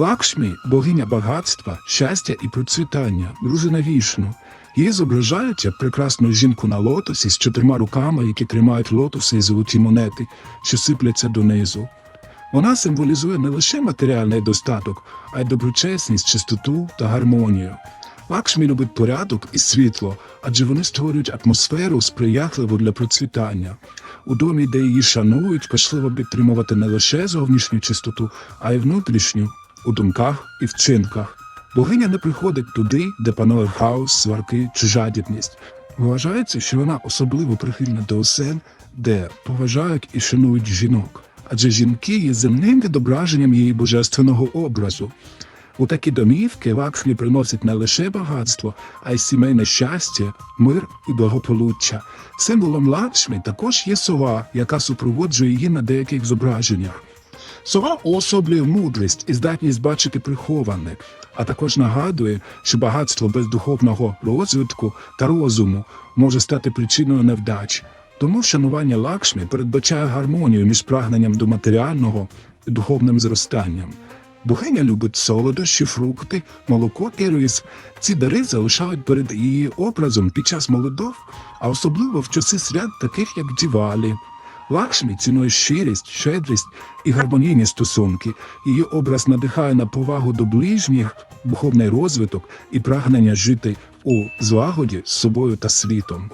Лакшмі богиня багатства, щастя і процвітання, дружина вішну. Її зображають як прекрасну жінку на лотосі з чотирма руками, які тримають лотоси і золоті монети, що сипляться донизу. Вона символізує не лише матеріальний достаток, а й доброчесність, чистоту та гармонію. Лакшмі любить порядок і світло, адже вони створюють атмосферу сприятливу для процвітання. У домі, де її шанують, важливо підтримувати не лише зовнішню чистоту, а й внутрішню у думках і вчинках. Богиня не приходить туди, де панує хаос, сварки чи жадібність. Вважається, що вона особливо прихильна до осель, де поважають і шанують жінок, адже жінки є земним відображенням її божественного образу. У такі домівки Лакшмі приносить не лише багатство, а й сімейне щастя, мир і благополуччя. Символом Лакшмі також є сова, яка супроводжує її на деяких зображеннях. Сова уособлює мудрість і здатність бачити приховане, а також нагадує, що багатство без духовного розвитку та розуму може стати причиною невдач. Тому шанування Лакшмі передбачає гармонію між прагненням до матеріального і духовним зростанням. Богиня любить солодощі, фрукти, молоко і рис. Ці дари залишають перед її образом під час молодов, а особливо в часи свят, таких як Дівалі. Лакшмі цінує щирість, щедрість і гармонійні стосунки. Її образ надихає на повагу до ближніх, духовний розвиток і прагнення жити у злагоді з собою та світом.